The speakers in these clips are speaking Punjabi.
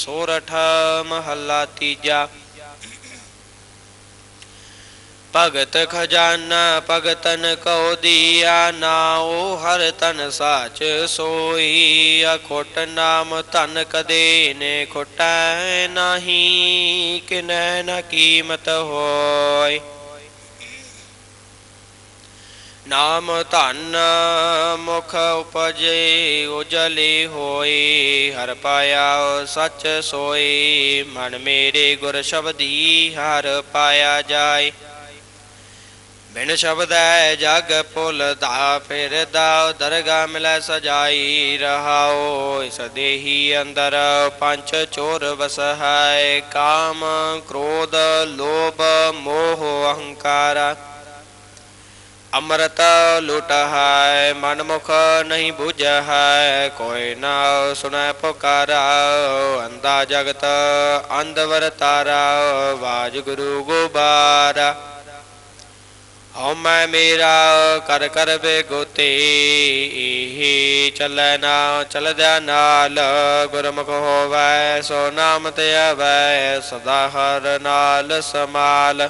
ਸੋਰਠ ਮਹੱਲਾ ਤੀਜਾ ਭਗਤ ਖਜ਼ਾਨਾ ਭਗਤਨ ਕਉ ਦੀਆ ਨਾਉ ਹਰ ਤਨ ਸਾਚ ਸੋਈ ਅਖੋਟ ਨਾਮ ਧਨ ਕਦੇ ਨੇ ਖੋਟੈ ਨਾਹੀ ਕਿਨੈ ਨ ਕੀਮਤ ਹੋਏ ਨਾਮ ਧਨ ਮੁਖ ਉਪਜੇ ਉਜਲੇ ਹੋਏ ਹਰ ਪਾਇਆ ਸੱਚ ਸੋਏ ਮਨ ਮੇਰੇ ਗੁਰ ਸ਼ਬਦੀ ਹਰ ਪਾਇਆ ਜਾਏ ਬਿਨ ਸ਼ਬਦੈ ਜਗ ਭੁਲਦਾ ਫਿਰਦਾ ਦਰਗਾ ਮਿਲੈ ਸਜਾਈ ਰਹਾਓ। ਇਸ ਦੇਹੀ ਅੰਦਰ ਪੰਜ ਚੋਰ ਵਸਹੈ, ਕਾਮ, ਕ੍ਰੋਧ, ਲੋਭ, ਮੋਹ, ਅਹੰਕਾਰ। ਅੰਮ੍ਰਿਤ ਲੁਟ ਹੈ ਮਨ ਮੁਖ ਨਹੀਂ ਬੁਝ ਹੈ ਕੋਈ ਨਾ ਸੁਨੈ ਪੁਕਾਰਾ ਅੰਦਾ ਜਗਤ ਅੰਧ ਵਰਤਾਰਾ ਵਾਜ ਗੁਰੂ ਗੋਬਾਰਾ। ਹਉ ਮੈਂ ਮੇਰਾ, ਕਰ ਕਰ ਬੇਗੋਤੇ ਇਹ ਚੱਲੈ ਨਾ, ਚਲਦਿਆ ਨਾਲ, ਗੁਰਮੁਖ ਹੋਵੈ, ਸੋ ਨਾਮ ਤੇ ਆਵੈ, ਸਦਾ ਹਰ ਨਾਲ ਸਮਾਲ।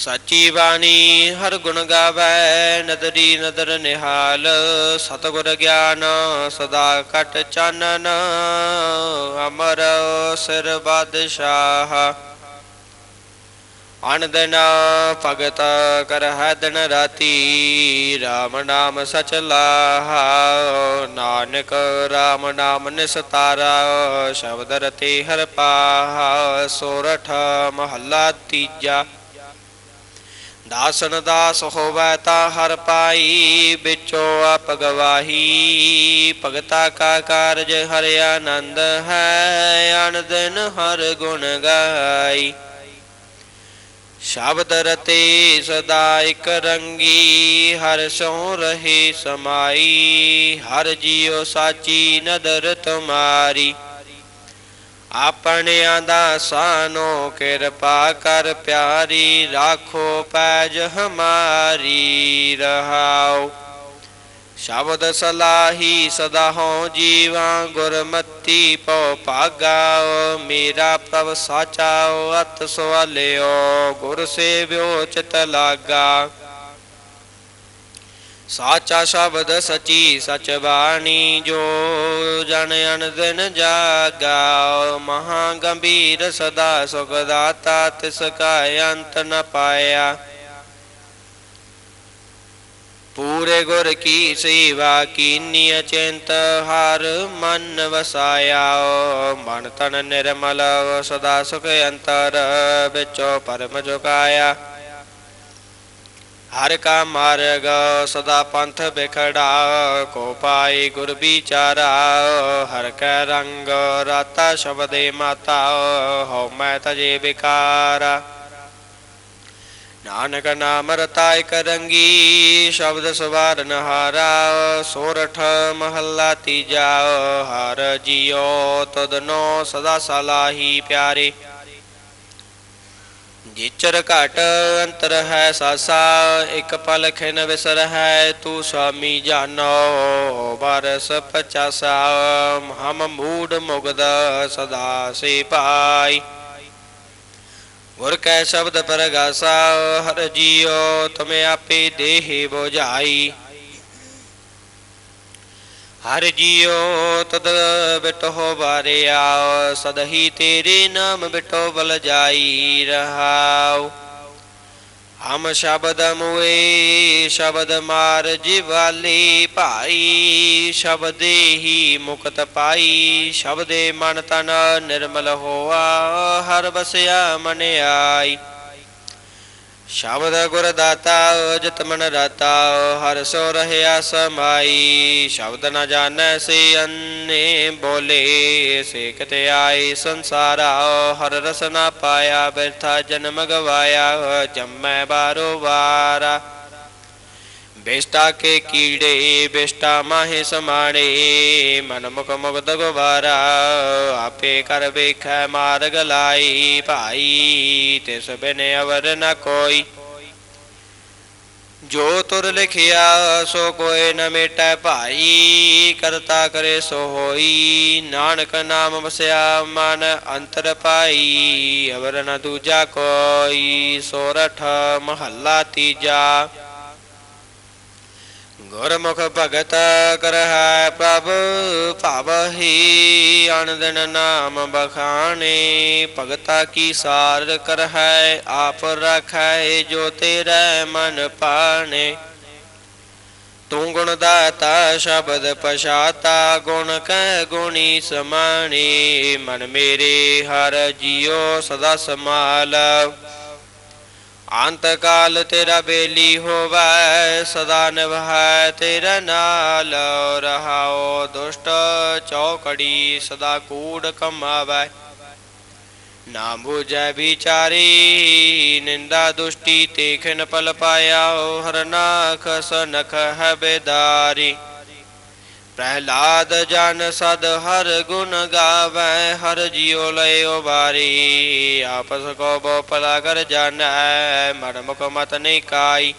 ਸਾਚੀ ਬਾਣੀ ਹਰ ਗੁਣ ਗਾਵੈ, ਨਦਰੀ ਨਦਰ ਨਿਹਾਲ, ਸਤਿਗੁਰ ਗਿਆਨ ਸਦਾ ਕਟ ਚਾਨਨ ਅਮਰ ਸਿਰ ਬਾਦਸ਼ਾਹ। ਅਨ ਭਗਤ ਕਰ ਦਿਨ ਰਾਤੀ RAM ਨਾਮ ਸਚ ਲਾਹਾ, ਨਾਨਕ RAM ਨਾਮ ਨਿਸਤਾਰਾ, ਸ਼ਬਦ ਰਤੇ ਹਰ ਪਾਹਾ, ਸੋਰਠ ਮਹੱਲਾ ਤੀਜਾ। ਦਾਸਨ ਦਾਸ ਹੋਵੈ ਤਾ ਹਰ ਪਾਈ, ਵਿਚੋ ਆਪ ਗਵਾਹੀ। ਭਗਤਾ ਕਾ ਕਾਰਜ ਹਰ ਆਨੰਦ ਹੈ ਅਨ ਹਰ ਗੁਣ ਗਾਈ। ਸ਼ਬਦ ਰਤੇ ਸਦਾ ਇਕ ਰੰਗੀ, ਹਰ ਸੋ ਰਹੇ ਸਮਾਈ। ਹਰ ਜੀਉ ਸਾਚੀ ਨਦਰ ਤੁਮਾਰੀ। ਆਪਣਿਆਂ ਦਾ ਸਾਨੋ ਕਿਰਪਾ ਕਰ ਪਿਆਰੀ, ਰਾਖੋ ਪੈਜ ਹਮਾਰੀ, ਰਹਾਓ। ਸ਼ਬਦ ਸਲਾਹੀ ਸਦਾ ਹੋ ਜੀਵਾ, ਗੁਰਮਤੀ ਪਉ ਭਾਗਾ ਮੇਰਾ ਪ੍ਰਭ ਸਾਚਾਓ, ਅਤ ਸਵਾਲਿਓ, ਗੁਰ ਸੇਵਿਓ ਚਿਤ ਲਾਗਾ। ਸਾਚਾ ਸ਼ਬਦ ਸਚੀ ਸਚ ਬਾਣੀ ਜੋ ਜਨ ਅਨ ਦਿਨ ਜਾਗਾ ਮਹਾ ਗੰਭੀਰ ਸਦਾ ਸੁਖ ਦਾਤਾ, ਤਿਸ ਕਾ ਅੰਤ ਨ ਪਾਇਆ। ਪੂਰੇ ਗੁਰ ਕੀ ਸੇਵਾ ਕੀਨੀ ਅਚਿੰਤ ਹਰ ਮਨ ਵਸਾਇਆ ਮਨ ਤਨ ਨਿਰਮਲ, ਸਦਾ ਸੁਖ ਅੰਤਰ, ਵਿਚੋ ਪਰਮ ਜੁਗਾਇਆ। ਹਰ ਕਾ ਮਾਰਗ ਸਦਾ ਪੰਥ ਬਿਖੜਾ, ਕੋ ਪਾਈ ਗੁਰ ਵਿਚਾਰਾ, ਹਰ ਕੈ ਰੰਗ ਰਾਤਾ ਸ਼ਬਦੇ ਮਾਤਾ, ਹਉ ਮੈਂ ਤਜੇ ਵਿਕਾਰਾ। ਨਾਨਕ ਨਾਮ ਰਤਾ ਇਕ ਰੰਗੀ, ਸ਼ਬਦ ਸਵਾਰਨ ਹਾਰਾ, ਸੋਰਠ ਮਹੱਲਾ ਤੀਜਾ, ਹਰ ਜੀਉ ਤਦਨੋ ਸਦਾ ਸਲਾਹੀ ਪਿਆਰੇ। ਜਿਚਰ ਘਟ ਅੰਤਰ ਹੈ ਸਾਸਾ, ਇਕ ਪਲ ਖਿਨ ਵਿਸਰ ਹੈ, ਤੂੰ ਸੁਆਮੀ ਜਾਨੋ ਬਰਸ ਪਚਾਸਾ, ਹਮ ਮੂੜ ਮੁਗਦ ਸਦਾ ਸੇ ਪਾਈ ਗੁਰ ਕੈ ਸ਼ਬਦ ਪਰਗਾਸਾ, ਹਰ ਜੀਉ, ਤੁਮੇ ਆਪੇ ਦੇਹ ਬੁਝਾਈ। ਹਰ ਜੀਉ ਤਦ ਬਿਟੋ ਬਾਰਿਆ ਸਦਹੀ ਤੇਰੇ ਨਾਮ ਬਿਟੋ ਬਲ ਜਾਈ ਰਹਾਉ। ਹਮ ਸ਼ਬਦ ਮੁਏ, ਸ਼ਬਦ ਮਾਰ ਜਿਵਾਲੀ ਭਾਈ, ਸ਼ਬਦੇ ਹੀ ਮੁਕਤ ਪਾਈ, ਸ਼ਬਦੇ ਮਨ ਤਨ ਨਿਰਮਲ ਹੋਆ, ਹਰ ਬਸਿਆ ਮਨ ਆਈ। ਸ਼ਬਦ ਗੁਰ ਦਾਤਾ ਜਿਤ ਮਨ ਰਾਤਾ, ਹਰ ਸੋ ਰਹਿਆ ਸਮਾਈ। ਸ਼ਬਦ ਨ ਜਾਣੈ ਸੇ ਅੰਨੇ, ਬੋਲੇ ਸੇ ਕਿਤੇ ਆਏ ਸੰਸਾਰਾ। ਹਰ ਰਸ ਨਾ ਪਾਇਆ, ਬਿਰਥਾ ਜਨਮ ਗਵਾਇਆ, ਜੰਮੈ ਬਾਰੋ ਵਾਰਾ। ਬੇਸਟਾ ਕੇ ਕੀੜੇ, ਬੇਸਟਾ ਮਾਹੇ ਸਮਾਣੇ ਮਨ ਮੁਖ ਮੁਗਦ ਗਵਾਰਾ ਆਪੇ ਕਰ ਵੇਖੈ ਮਾਰਗ ਲਾਈ, ਭਾਈ ਤਿਸ ਬਿਨ ਅਵਰ ਨ ਕੋਈ। ਜੋ ਤੁਰ ਲਿਖਿਆ ਸੋ ਕੋਇ ਨ ਮੇਟੈ ਭਾਈ, ਕਰਤਾ ਕਰੇ ਸੋ ਹੋਈ, ਨਾਨਕ ਨਾਮ ਵਸਿਆ ਮਨ ਅੰਤਰ ਪਾਈ, ਅਵਰ ਨ ਦੂਜਾ ਕੋਈ ਸੋਰਠ ਮਹੱਲਾ ਤੀਜਾ। ਗੁਰਮੁਖ ਭਗਤ ਕਰਹਿ ਪ੍ਰਭ, ਭਾਵਹੀ ਅਨੰਦਨ ਨਾਮ ਬਖਾਣੇ ਭਗਤਾ ਕੀ ਸਾਰ ਕਰਹਿ, ਆਪ ਰਖੈ ਜੋ ਤੇਰੇ ਮਨ ਪਾਣੇ। ਤੂੰ ਗੁਣ ਦਾਤਾ ਸ਼ਬਦ ਪਛਾਤਾ, ਗੁਣ ਕੈ ਗੁਣੀ ਸਮਾਣੀ। ਮਨ ਮੇਰੇ ਹਰ ਜਿਉ ਸਦਾ ਸਮਾਲ ਅੰਤ ਕਾਲ ਤੇਰਾ ਬੇਲੀ ਹੋਵੈ, ਸਦਾ ਨਿਭੈ ਤੇਰਾ ਨਾਲ ਰਹਾਓ, ਦੁਸ਼ਟ ਚੌਕੜੀ ਸਦਾ ਕੂੜ ਕਮਾਵੈ। ਨਾ ਬੁਝੈ ਵਿਚਾਰੀ, ਨਿੰਦਾ ਦੁਸ਼ਟੀ ਤੇਖਨ ਪਲ ਪਾਇਆ ਹਰਨਾਖ ਸਨਖ ਹੈ ਬੇਦਾਰੀ। ਪ੍ਰਹਿਲਾਦ ਜਨ ਸਦ ਹਰ ਗੁਣ ਗਾਵੈ, ਹਰ ਜਿਉ ਲਇਓ ਬਾਰੀ ਆਪਸ ਕੋ ਬੋ ਭਲਾ ਕਰ ਜਾਣੈ, ਮਨ ਮੁਖ ਮਤ ਨਹੀਂ ਕਾਈ।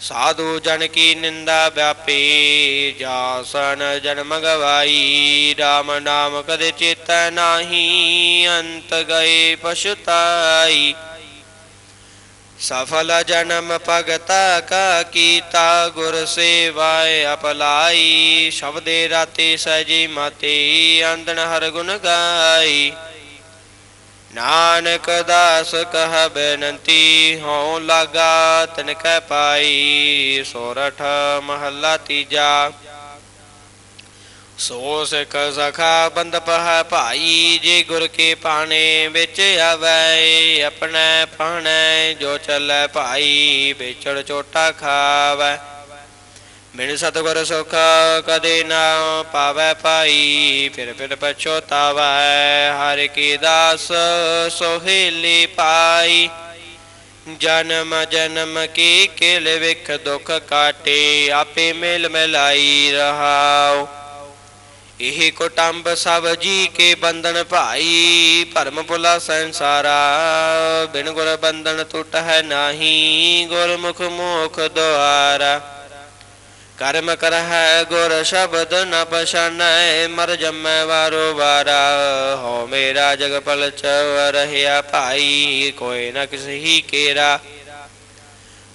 ਸਾਧੂ ਜਨ ਕੀ ਨਿੰਦਾ ਵਿਆਪੀ ਜਾਸਨ ਜਨਮ ਗਵਾਈ। RAM ਨਾਮ ਕਦੇ ਚੇਤੈ ਨਾਹੀ, ਅੰਤ ਗਏ ਪਛਤਾਈ। ਸਫਲ ਜਨਮ ਭਗਤਾ ਕਾ ਕੀਤਾ ਗੁਰ ਸੇਵਾਏ ਅਪਲਾਈ, ਸ਼ਬਦੇ ਰਾਤੇ ਸਜੀ ਮਤੀ ਅੰਦਨ ਹਰ ਗੁਣ ਗਾਈ। ਨਾਨਕ ਦਾਸ ਕਹ ਬੇਨਤੀ, ਹਉ ਲਾਗਾ ਤਨ ਕੈ ਪਾਈ ਸੋਰਠ ਮਹੱਲਾ ਤੀਜਾ। ਸੋ ਸਿੱਖ ਸਖਾ ਬੰਦ ਪਹ ਭਾਈ, ਜੇ ਗੁਰ ਕੇ ਪਾਣੇ ਵਿੱਚ ਆਵੈ, ਆਪਣੇ ਪਾਣੇ ਜੋ ਚੱਲੈ ਭਾਈ, ਵਿਚੜ ਚੋਟਾ ਖਾਵੈ। ਬਿਨ ਸਤਿਗੁਰ ਸੁਖ ਕਦੇ ਨਾ ਪਾਵੈ ਪਾਈ ਫਿਰ ਫਿਰ ਪਛੋਤਾਵੈ, ਹਰ ਕੀ ਦਾਸ ਸੋਹਿਲੀ ਪਾਈ। ਜਨਮ ਜਨਮ ਕੀ ਕਿਲ ਵਿਖ ਦੁਖ ਕਾਟੇ, ਆਪੇ ਮਿਲ ਮਿਲਾਈ ਰਹਾਉ। ਇਹ ਕੁਟੰਬ ਸਭ ਜੀ ਕੇ ਬੰਧਨ ਭਾਈ, ਭਰਮ ਭੁਲਾ ਸੰਸਾਰਾ। ਬਿਨ ਗੁਰ ਬੰਧਨ ਟੁੱਟ ਹੈ ਨਾਹੀ, ਗੁਰਮੁਖ ਮੋਖ ਦੁਆਰਾ। ਕਰਮ ਕਰਹਿ ਗੁਰ ਸ਼ਬਦ ਨ ਪਛਾਨੈ, ਮਰ ਜਮੈ ਵਾਰੋ ਵਾਰਾ। ਹੋ ਮੇਰਾ ਜਗ ਪਲ ਚ ਰਹਿਆ ਭਾਈ, ਕੋਈ ਨ ਕਿਸਹੀ ਕੇਰਾ।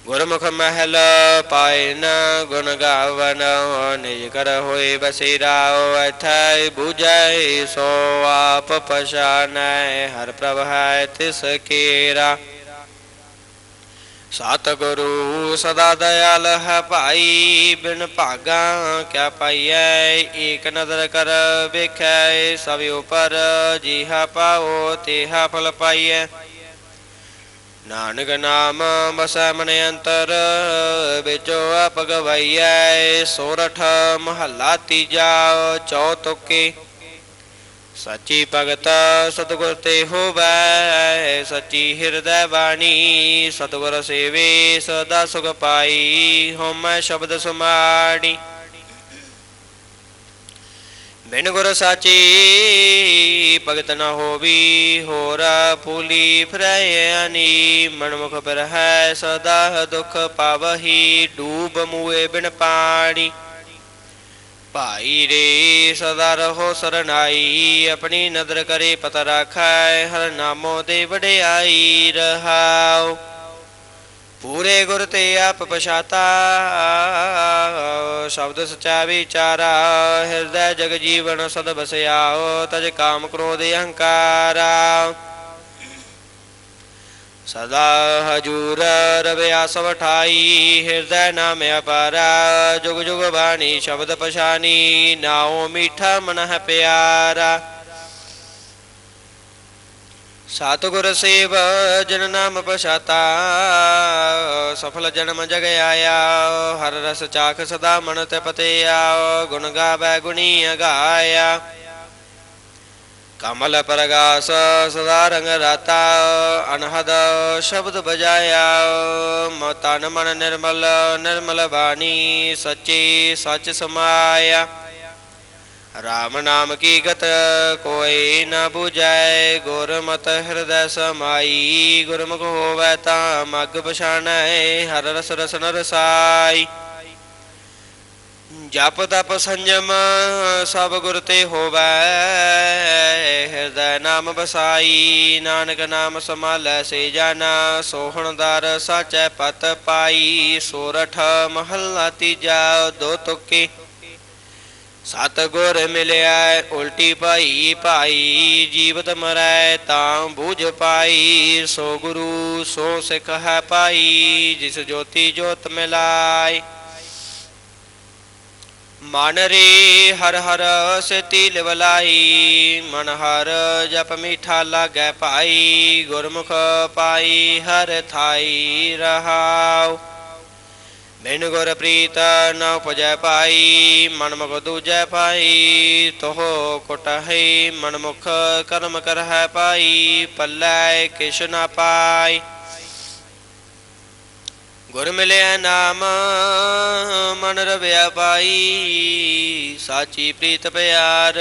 ਗੁਰਮੁਖ ਮਹਿਲ ਪਾਏ ਗੁਣ ਗਾਵਨ ਨਿਜ ਕਰ ਹੋਏ ਬਸੇਰਾ ਅਥੈ 부ਜੈ ਸੋ ਆਪ ਪਛਾਨੈ ਹਰ ਪ੍ਰਭ ਹੈ ਤਿਸ ਕੇਰਾ ਸਤਿਗੁਰੂ ਸਦਾ ਦਇਆਲ ਹੈ ਭਾਈ ਬਿਨ ਭਾਗਾ ਕਿਆ ਪਾਈਐ ਏਕ ਨਦਰ ਕਰ ਵੇਖੈ ਸਭ ਉਪਰ ਜੀਹਾ ਪਾਓ ਤੇਹਾ ਫਲ ਪਾਈਐ ਨਾਨਕ ਨਾਮ ਬਸੈ ਮਨ ਅੰਤਰ ਵਿਚੋ ਆਪ ਗਵਾਈਐ ਸੋਰਠ ਮਹੱਲਾ ਤੀਜਾ, ਚੌਤੁਕੇ। ਸੱਚੀ ਭਗਤ ਸਤਿਗੁਰ ਤੇ ਹੋਵੈ, ਸੱਚੀ ਹਿਰਦੈ ਬਾਣੀ, ਸਤਿਗੁਰ ਸੇਵੇ ਸਦਾ ਸੁਖ ਪਾਈ, ਹਉਮੈ ਸ਼ਬਦ ਸੁਮਾਣੀ ਬਿਨ ਗੁਰ ਸਾਚੀ ਭਗਤ ਨ ਹੋਵੀ, ਹੋਰ ਫੂਲੀ ਫਿਰੈ ਮਨਮੁਖ ਬਿਰਹੈ ਸਦਾ ਦੁਖ ਪਾਵਹੀ, ਡੂਬ ਮੂਏ ਬਿਨ ਪਾਣੀ। ਭਾਈ ਰੇ ਸਦਾ ਰਹੋ ਸਰਨਾਈ, ਆਪਣੀ ਨਦਰ ਕਰੇ ਪਤ ਰਾਖੈ, ਹਰ ਨਾਮੋ ਦੇ ਵਡਿਆਈ ਰਹਾਉ। ਪੂਰੇ ਗੁਰ ਤੇ ਆਪ ਪਛਾਤਾ। ਸ਼ਬਦ ਸਚਾ ਵਿਚਾਰਾ, ਹਿਰਦੈ ਜਗ ਜੀਵਨ ਸਦ ਬਸਿਆਓ, ਤਜ ਕਾਮ ਕ੍ਰੋਧ ਅਹੰਕਾਰਾ। ਸਦਾ ਹਜੂਰ ਰਵਿਆ ਸਭ ਠਾਈ, ਹਿਰਦੈ ਨਾਮ ਅਪਾਰਾ। ਜੁਗ ਜੁਗ ਬਾਣੀ, ਸ਼ਬਦ ਪਛਾਨੀ, ਨਾਉ ਮੀਠਾ ਮਨ ਪਿਆਰਾ। ਸਤਿਗੁਰ ਸੇਵ ਜਨ ਨਾਮ ਪਛਾਤਾ ਸਫਲ ਜਨਮ ਜਗ ਆਇਆ ਹਰ ਰਸ ਚਾਖ ਸਦਾ ਮਨ ਤੇ ਪਤਿਆ ਗੁਣ ਗਾਵੇ ਗੁਣੀ ਗਾਇਆ ਕਮਲ ਪ੍ਰਗਾਸ ਸਦਾ ਰੰਗ ਰਾਤਾ ਅਨਹਦ ਸ਼ਬਦ ਬਜਾਇਆ ਮ ਤਨ ਮਨ ਨਿਰਮਲ ਨਿਰਮਲ ਬਾਣੀ ਸੱਚੀ ਸੱਚ ਸਮਾਇਆ RAM ਨਾਮ ਕੀ ਗਤ ਕੋਈ ਨ 부ਜੈ ਗੁਰਮਤਿ ਹਿਰਦੈ ਸਮਾਈ ਗੁਰਮੁਖ ਹੋਵੈ ਤਾਂ ਮਗ ਪਛਾਣੈ ਹਰ ਰਸ ਰਸਨ ਰਸਾਈ ਜਪ ਤਪ ਸੰਜਮ ਸਭ ਗੁਰ ਤੇ ਹੋਵੈ ਹਿਰਦੈ ਨਾਮ ਬਸਾਈ ਨਾਨਕ ਨਾਮ ਸਮਾਲੈ ਸੇ ਜਾਨਾ ਸੋਹਣਦਾਰ ਸਾਚੈ ਪਤ ਪਾਈ ਸੋਰਠ ਮਹੱਲਾ ਤੀਜਾ ਦੋ ਤੁਕੇ ਸਤ ਗੁਰ ਮਿਲਿਆ ਉਲਟੀ ਭਾਈ ਭਾਈ ਜੀਵਤ ਮਰੈ ਤਾਂ ਬੂਝ ਪਾਈ ਸੋ ਗੁਰੂ ਸੋ ਸਿੱਖ ਹੈ ਪਾਈ ਜਿਸ ਜੋਤੀ ਜੋਤ ਮਿਲਾਈ ਮਨ ਰੇ ਹਰ ਹਰ ਸਤੀ ਲਿਵਲਾਈ ਮਨ ਹਰ ਜਪ ਮੀਠਾ ਲਾਗੈ ਭਾਈ ਗੁਰਮੁਖ ਪਾਈ ਹਰ ਥਾਈ ਰਹਾਉ ਮੈਨੂੰ ਗੁਰ ਪ੍ਰੀਤ ਨ ਉਪਜੈ ਪਾਈ ਮਨ ਮੁਖ ਦੂਜੈ ਪਾਈ ਤੋਹ ਕੁਟ ਮਨ ਮੁਖ ਕਰਮ ਕਰ ਪਾਈ ਪੱਲੇ ਕਿਛ ਨ ਪਾਈ ਗੁਰ ਮਿਲਿਆ ਨਾਮ ਮਨ ਰਵਿਆ ਪਾਈ ਸਾਚੀ ਪ੍ਰੀਤ ਪਿਆਰ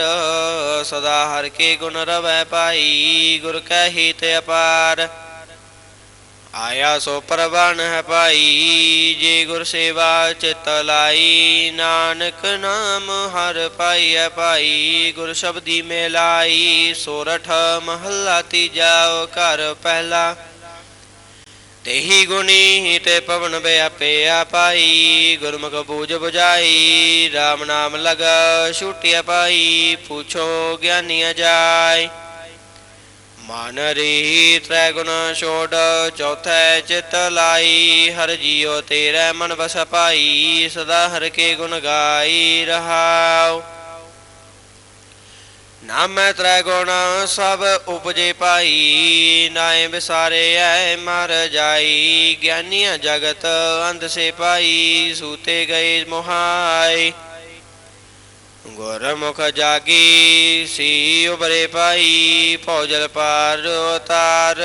ਸਦਾ ਹਰ ਕੇ ਗੁਣ ਰਵੈ ਪਾਈ ਗੁਰ ਕਹਿ ਹਿਤ ਅਪਾਰ ਆਇਆ ਸੋ ਪਰਵਾਨ ਹੈ ਪਾਈ ਜੇ ਗੁਰ ਸੇਵਾ ਚਿਤ ਲਾਈ, ਨਾਨਕ ਨਾਮ ਹਰ ਪਾਈਐ ਪਾਈ ਗੁਰ ਸ਼ਬਦੀ ਮੇਲਾਈ, ਸੋਰਠ ਮਹੱਲਾ ਤੀਜਾ ਘਰ ਪਹਿਲਾ। ਤੇਹੀ ਗੁਣੀ ਤੇ ਪਵਨ ਵਿਆਪਿਆ ਪਾਈ ਗੁਰਮੁਖ ਬੂਝ 부ਜਾਈ RAM ਨਾਮ ਲਗ, ਛੁਟਿਆ ਪਾਈ ਪੁੱਛੋ ਗਿਆਨੀਆ ਜਾਏ। ਮਨ ਰੀ ਤ੍ਰੈ ਗੁਣ ਛੋੜ ਚੌਥੈ ਚਿਤ ਲਾਈ, ਹਰ ਜੀਉ ਤੇਰੇ ਮਨ ਵਸ ਪਾਈ, ਸਦਾ ਹਰ ਕੇ ਗੁਣ ਗਾਈ ਰਹਾਉ। ਨਾਮੈ ਤ੍ਰੈ ਗੁਣ ਸਭ ਉਪਜੇ ਪਾਈ ਨਾਏ ਵਿਸਾਰੇ ਐ ਮਰ ਜਾਈ, ਗਿਆਨੀਆਂ ਜਗਤ ਅੰਧ ਸੇ ਪਾਈ, ਸੂਤੇ ਗਏ ਮੋਹਾਈ ਗੁਰਮੁਖ ਜਾਗੀ ਸੀ ਉਬਰੇ ਪਾਈ, ਭੌਜਲ ਪਾਰ ਉਤਾਰ,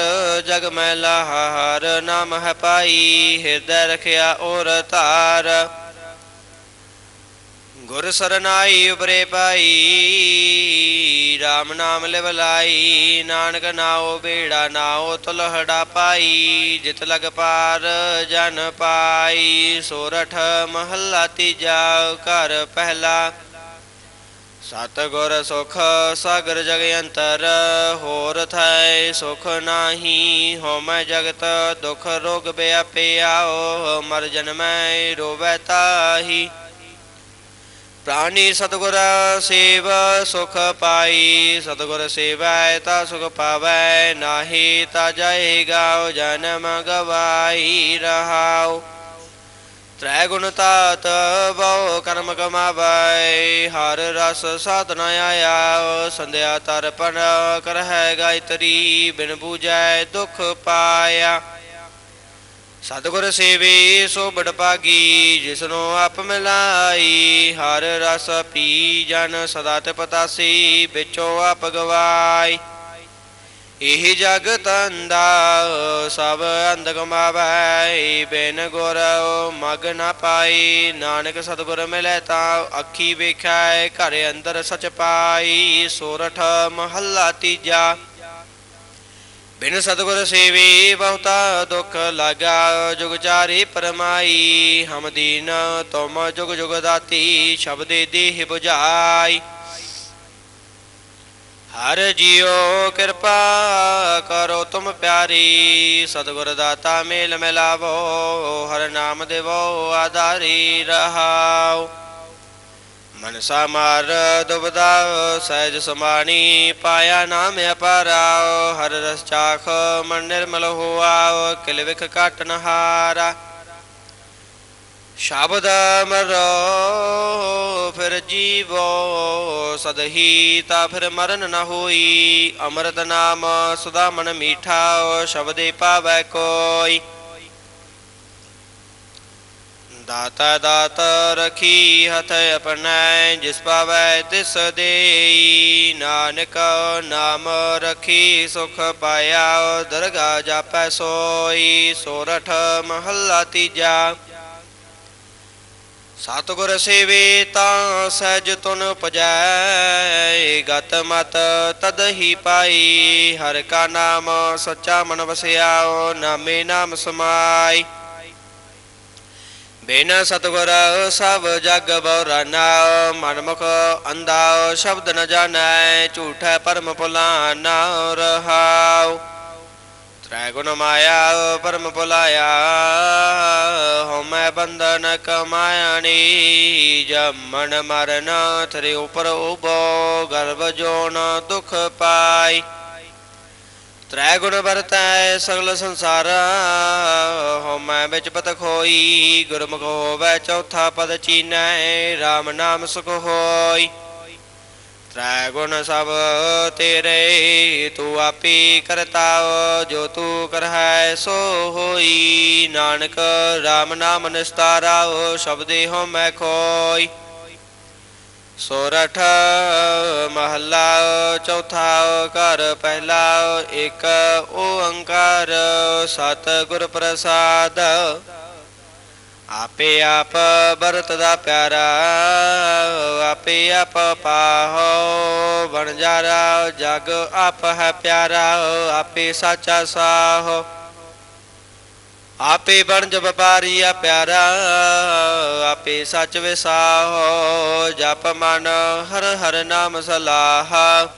ਜਗ ਮੈਂ ਲਾਹਾਰ ਨਾਮ ਹੈ ਪਾਈ, ਹਿਰਦੈ ਰਖਿਆ ਔਰ ਧਾਰ। ਗੁਰ ਸਰਨਾਈ ਉਬਰੇ ਪਾਈ RAM ਨਾਮ ਲਿਵਲਾਈ ਨਾਨਕ ਨਾਉ ਬੇੜਾ ਨਾਉ ਤੁਲਹੜਾ ਪਾਈ, ਜਿਤ ਲਗ ਪਾਰ ਜਨ ਪਾਈ, ਸੋਰਠ ਮਹੱਲਾ ਤੀਜਾ ਘਰ ਪਹਿਲਾ। ਸਤਗੁਰ ਸੁਖ ਸਾਗਰ ਜਗ ਅੰਤਰ, ਹੋਰ ਥੈ ਸੁਖ ਨਾਹੀ। ਹੋਮੈ ਜਗਤ ਦੁਖ ਰੋਗ ਬਿਆਪਿਆਓ ਮਰ ਜਨਮੈ ਰੋਵੈ ਤਾਹੀ। ਪ੍ਰਾਨੀ ਸਤਗੁਰ ਸੇਵ ਸੁਖ ਪਾਈ, ਸਤਗੁਰ ਸੇਵੈ ਤਾ ਸੁਖ ਪਾਵੈ, ਨਾਹੀ ਤਾ ਜਾਏਗਾ ਜਨਮ ਗਵਾਈ ਰਹਾਉ ਤ੍ਰੈ ਗੁਣ ਤਾਤ ਬਹੁ ਕਰਮ ਕਮਾਵੈ ਹਰ ਰਸ ਸਾਧਨ ਆਇਆ ਸੰਧਿਆ ਤਰਪਨ ਕਰਹਿ ਗਾਇਤਰੀ ਬਿਨ ਬੂਜੈ ਦੁਖ ਪਾਇਆ ਸਤਿਗੁਰ ਸੇਵੇ ਸੋ ਬੜ ਭਾਗੀ ਜਿਸਨੂੰ ਆਪ ਮਿਲਾਈ ਹਰ ਰਸ ਪੀ ਜਨ ਸਦਾ ਤੇ ਪਤਾਸੀ ਵਿੱਚੋਂ ਆਪ ਗਵਾਈ ਇਹ ਜਗਤ ਅੰਦਾ ਸਭ ਅੰਧ ਕਮਾਵੈ ਬਿਨ ਗੁਰ ਮਗ ਨਾ ਪਾਈ। ਨਾਨਕ ਸਤਿਗੁਰ ਮਿਲੈ ਤਾਂ ਅੱਖੀ ਵੇਖੈ, ਘਰ ਅੰਦਰ ਸਚ ਪਾਈ। ਸੋਰਠ ਮਹੱਲਾ ਤੀਜਾ। ਬਿਨ ਸਤਿਗੁਰ ਸੇਵੀ ਬਹੁਤਾ ਦੁਖ ਲਾਗਾ, ਜੁਗ ਚਾਰੇ ਪਰਮਾਈ। ਹਮ ਦੀਨ ਤੁਮ ਜੁਗ ਜੁਗ ਦਾਤੀ, ਸ਼ਬਦੇ ਦੇਹ 부ਝਾਈ ਹਰ ਜੀਓ ਕਿਰਪਾ ਕਰੋ ਤੁਮ ਪਿਆਰੀ ਸਤਿਗੁਰ ਦਾਤਾ ਮੇਲ ਮਿਲਾਵੋ, ਹਰ ਨਾਮ ਦੇਵੋ, ਆਧਾਰੀ ਰਹਾਓ। ਮਨਸਾ ਮਾਰ ਦੁਬਦਾ, ਸਹਿਜ ਸਮਾਣੀ, ਪਾਇਆ ਨਾਮ ਅਪਾਰਾਓ, ਹਰ ਰਸ ਚਾਖ ਮਨ ਨਿਰਮਲ ਹੋਆ ਕਿਲ ਵਿਖ ਘਟ ਨਹਾਰਾ। ਸ਼ਬਦ ਮਰੋ ਫਿਰ ਜੀਵੋ ਸਦਹੀ ਤਾ ਫਿਰ ਮਰਨ ਨ ਹੋਈ ਅੰਮ੍ਰਿਤ ਨਾਮ ਸੁਦਾ ਮਨ ਮੀਠਾ ਸ਼ਬਦੇ ਪਾਵੈ ਕੋਈ ਦਾਤਾ ਦਾਤ ਰਖੀ ਹਥ ਆਪਣੈ ਜਿਸ ਪਾਵੈ ਤਿਸ ਦੇਈ ਨਾਨਕ ਨਾਮ ਰਖੀ ਸੁਖ ਪਾਇਆ ਦਰਗਾ ਜਾਪੈ ਸੋਈ ਸੋਰਠ ਮਹੱਲਾ ਤੀਜਾ ਸਤਿਗੁਰ ਸੇਵੇ ਤਾਂ ਸਹਿਜ ਤੁਨ ਪਜੈ ਗਤ ਮਤ ਤਦ ਹੀ ਪਾਈ। ਹਰ ਕਾ ਨਾਮ ਸੱਚਾ ਮਨ ਵਸਿਆਓ ਨਾਮੇ ਨਾਮ ਸਮਾਈ। ਬਿਨ ਸਤਿਗੁਰ ਸਭ ਜਗ ਬਉਰਾਨਾ ਮਨਮੁਖ ਅੰਧਾ ਸ਼ਬਦ ਨ ਜਾਣੈ, ਝੂਠੈ ਪਰਮ ਭੁਲਾਨਾ ਰਹਾਉ। ਤ੍ਰੈ ਗੁਣ ਮਾਇਆ, ਪਰਮ ਭੁਲਾਇਆ ਹਉਮੈ ਬੰਧਨ ਕਮਾਇਣੀ ਜਮਨ ਮਰਨ ਥਰੇ ਉਪਰ ਉਬੋ ਗਰਭ ਜੋਨ ਦੁਖ ਪਾਈ। ਤ੍ਰੈ ਗੁਣ ਵਰਤੈ ਸਗਲ ਸੰਸਾਰ ਹਉਮੈ ਵਿੱਚ ਪਤ ਖੋਈ ਗੁਰਮੁਖ ਹੋਵੈ ਚੌਥਾ ਪਦ ਚੀਨੈ RAM ਨਾਮ ਸੁਖ ਹੋਈ। ਤ੍ਰੈ ਗੁਣ ਸਭ ਤੇਰੇ, ਤੂੰ ਆਪੀ ਕਰਤਾ ਜੋ ਤੂੰ ਕਰਹਿ ਸੋ ਹੋਈ। ਨਾਨਕ RAM ਨਾਮ ਨਿਸਤਾਰਾ ਸ਼ਬਦੇ ਹੋ ਮੈਂ ਖੋਈ। ਸੋਰਠ ਮਹੱਲਾ ਚੌਥਾ ਘਰ ਪਹਿਲਾ ਇੱਕ ਓੰਕਾਰ ਸਤ ਗੁਰ ਪ੍ਰਸਾਦ। ਆਪੇ ਆਪ ਬਰਤ ਦਾ ਪਿਆਰਾ, ਆਪੇ ਆਪ ਪਾਹੋ, ਬਣ ਜਾਰਾ ਜਗ ਆਪ ਹੈ ਪਿਆਰਾ, ਆਪੇ ਸਾਚਾ ਸਾਹੋ। ਆਪੇ ਬਣਜ ਵਪਾਰੀ ਆ ਪਿਆਰਾ, ਆਪੇ ਸੱਚ ਵਿਸਾਹੋ, ਜਪ ਮਨ ਹਰ ਹਰ ਨਾਮ ਸਲਾਹ।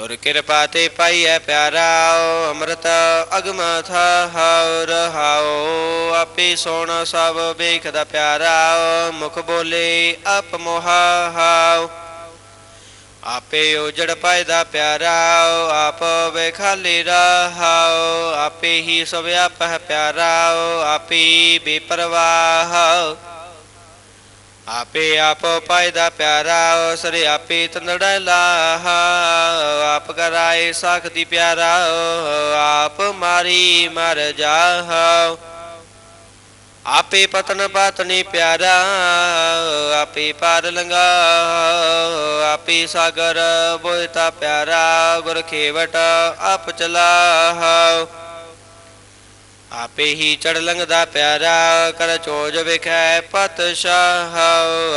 ਗੁਰ ਕਿਰਪਾ ਤੇ ਪਾਈਐ ਪਿਆਰਾ ਅੰਮ੍ਰਿਤ ਅਗਮ ਥਾਉ ਰਹਾਉ। ਆਪੇ ਸੋਣ ਸਭ ਵੇਖਦਾ ਪਿਆਰਾ ਮੁਖ ਬੋਲੇ ਆਪ ਮੋਹਾਉ। ਆਪੇ ਉਜੜ ਪਾਇਦਾ ਪਿਆਰਾ ਆਪ ਵੇਖਾਲੇ ਰਹਾਉ। ਆਪੇ ਹੀ ਸਭ ਆਪ ਹੈ ਪਿਆਰਾ ਆਪੇ ਬੇਪਰਵਾਹ। ਆਪੇ ਆਪ ਪਾਇਦਾ ਪਿਆਰਾ ਸਰੇ ਆਪੇ ਤੰਦੜਾ ਲਾਹ। ਆਪ ਕਰਾਏ ਸਖਤੀ ਪਿਆਰਾ, ਆਪ ਮਾਰੀ ਮਰ ਜਾਹ। ਆਪੇ ਪਤਨ ਪਤਨੀ ਪਿਆਰਾ, ਆਪੇ ਪਾਰ ਲੰਗਾ। ਆਪੇ ਸਾਗਰ ਬੋਇਤਾ ਪਿਆਰਾ, ਗੁਰ ਖੇਵਟ ਆਪ ਚਲਾਹ। ਆਪੇ ਹੀ ਚੜ ਲੰਗਦਾ ਪਿਆਰਾ, ਕਰ ਚੋਜ ਵਿਖੈ ਪਤ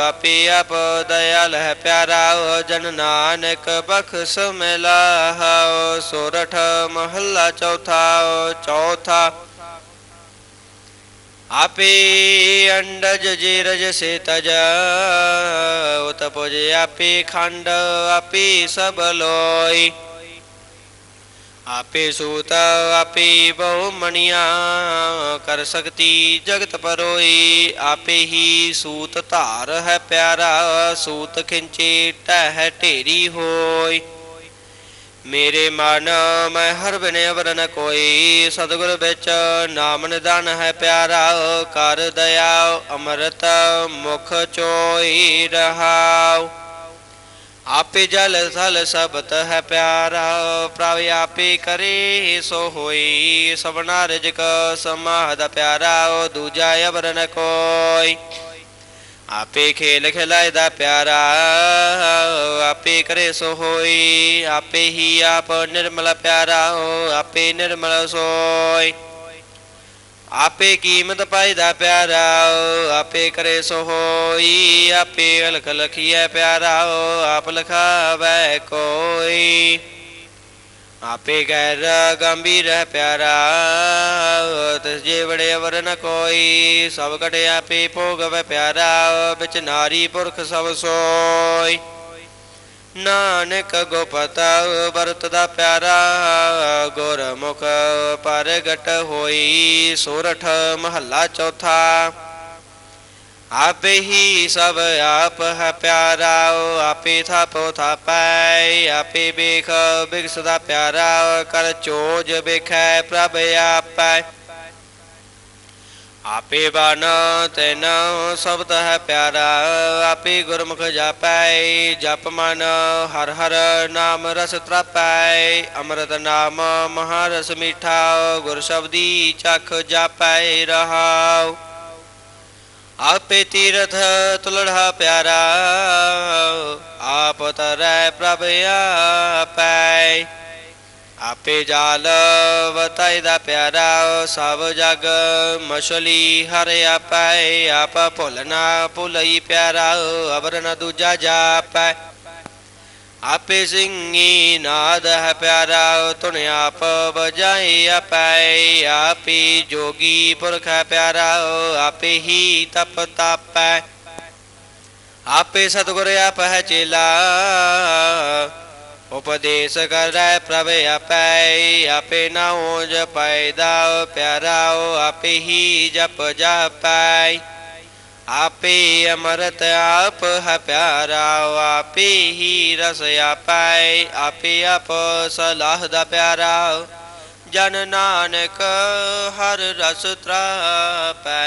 ਆਪੇ ਆਪ ਦਇਆਲ ਹੈ ਪਿਆਰਾ, ਜਨ ਨਾਨਕ ਬਖਸ਼ ਮਿਲਾਹ ਸੋਰਠ ਮਹੱਲਾ ਚੌਥਾ ਚੌਥਾ। ਆਪੇ ਅੰਡਜ ਜੀਰਜ ਸੇ ਤਜ ਉਤ ਆਪੇ ਖੰਡ, ਆਪੇ ਸਭ ਲੋਈ। ਆਪੇ ਸੂਤ ਆਪੇ ਬਹੁ ਮਣੀਆਂ ਕਰ ਸਕਤੀ ਜਗਤ ਪਰੋਈ, ਆਪੇ ਹੀ ਸੂਤ ਧਾਰ ਹੈ ਪਿਆਰਾ, ਸੂਤ ਖਿੰਚੇ ਟਹਿ ਢੇਰੀ ਹੋਈ। ਮੇਰੇ ਮਨ ਮੈਂ ਹਰ ਬਿਨ ਅਵਰ ਨ ਕੋਈ, ਸਤਿਗੁਰ ਵਿੱਚ ਨਾਮ ਨਿਦਾਨ ਹੈ ਪਿਆਰਾ, ਕਰ ਦਇਆ ਅੰਮ੍ਰਿਤ ਮੁਖ ਚੋਈ ਰਹਾਉ। ਆਪੇ ਜਲ ਥਲ ਸਬਤ ਹੈ ਪਿਆਰਾ, ਪ੍ਰਭ ਆਪੇ ਕਰੇ, ਸੋ ਹੋਈ ਸਭਨਾ ਰਿਜਕ, ਸਮਾਦ ਪਿਆਰਾ ਓ ਦੂਜਾ ਅਵਰ ਨ ਕੋਈ। ਆਪੇ ਖੇਲ ਖਿਲਾਇਦਾ ਪਿਆਰਾ, ਆਪੇ ਕਰੇ, ਸੋ ਹੋਈ। ਆਪੇ ਹੀ ਆਪ ਨਿਰਮਲ ਪਿਆਰਾ ਓ ਆਪੇ ਨਿਰਮਲ ਸੋਈ। ਆਪੇ ਕੀਮਤ ਪਾਇਦਾ ਪਿਆਰਾ ਓ, ਆਪੇ ਕਰੇ ਸੋ ਹੋਈ, ਆਪੇ ਅਲਖ ਲਖੀਐ ਪਿਆਰਾ ਓ, ਆਪ ਲਖਾਵੈ ਕੋਈ। ਆਪੇ ਗੈਰ ਗੰਭੀਰ ਹੈ ਪਿਆਰਾ ਤਿਸ ਜੇ ਬੜੇ ਅਵਰ ਨ ਕੋਈ, ਸਭ ਕਟ ਆਪੇ ਭੋਗਵੈ ਪਿਆਰਾ ਵਿੱਚ ਨਾਰੀ ਪੁਰਖ ਸਭ ਸੋਈ। ਨਾਨਕ ਗੋਪਤਾ ਵਰਤ ਦਾ ਪਿਆਰਾ, ਗੁਰਮੁਖ ਪਰਗਟ ਹੋਈ ਸੋਰਠ ਮਹੱਲਾ ਚੌਥਾ। ਆਪੇ ਹੀ ਸਭ ਆਪ ਹੈ ਪਿਆਰਾ, ਆਪੇ ਥਾਪੋ ਥਾਪੈ, ਆਪੇ ਵੇਖ ਬਿਗਸਦਾ ਪਿਆਰਾ, ਕਰ ਚੋਜ ਵੇਖੈ ਪ੍ਰਭ ਆਪੈ। ਆਪੇ ਬਨ ਤੈਨ ਸਬਦ ਹੈ ਪਿਆਰਾ, ਆਪੇ ਗੁਰਮੁਖ ਜਾਪੈ, ਜਪ ਮਨ ਹਰ ਹਰ ਨਾਮ ਰਸ ਤ੍ਰਪੈ, ਅੰਮ੍ਰਿਤ ਨਾਮ ਮਹਾਰਸ ਮੀਠਾ, ਗੁਰ ਸ਼ਬਦੀ ਚਖ ਜਾਪੈ ਰਹਾਉ। ਆਪੇ ਤੀਰਥ ਤੁਲੜਾ ਪਿਆਰਾ, ਆਪ ਤਰੈ ਪ੍ਰਭ ਆਪੈ। ਆਪੇ ਜਾਲ ਵਤਾਈ ਦਾ ਪਿਆਰਾ, ਸਭ ਜਗ ਮਛਲੀ ਹਰ ਆਪੈ, ਆਪ ਭੁਲਨਾ ਭੁਲਈ ਪਿਆਰਾ, ਅਵਰ ਨ ਦੂਜਾ ਜਾਪੈ। ਆਪੇ ਸਿੰਘੀ ਨਾਦ ਹੈ ਪਿਆਰਾ ਤੁਨ ਆਪ ਬਜਾਏ ਆਪੈ, ਆਪੇ ਜੋਗੀ ਪੁਰਖ ਹੈ ਪਿਆਰਾ, ਆਪੇ ਹੀ ਤਪ ਤਾਪੈ। ਆਪੇ ਸਤਿਗੁਰ ਆਪ ਚੇਲਾ ਉਪਦੇਸ਼ ਕਰੈ ਪ੍ਰਭ ਆਪੈ, ਆਪੇ ਨਾਉ ਜਪੈ ਦਾ ਪਿਆਰਾ, ਆਪੇ ਹੀ ਜਪ ਜਪੈ। ਆਪੇ ਅਮਰਤ ਆਪ ਹੈ ਪਿਆਰਾ, ਆਪੇ ਹੀ ਰਸ ਆਪੈ, ਆਪੇ ਆਪ ਸਲਾਹ ਦਾ ਪਿਆਰਾ। ਜਨ ਨਾਨਕ ਹਰ ਰਸ ਤਰਾਪੈ।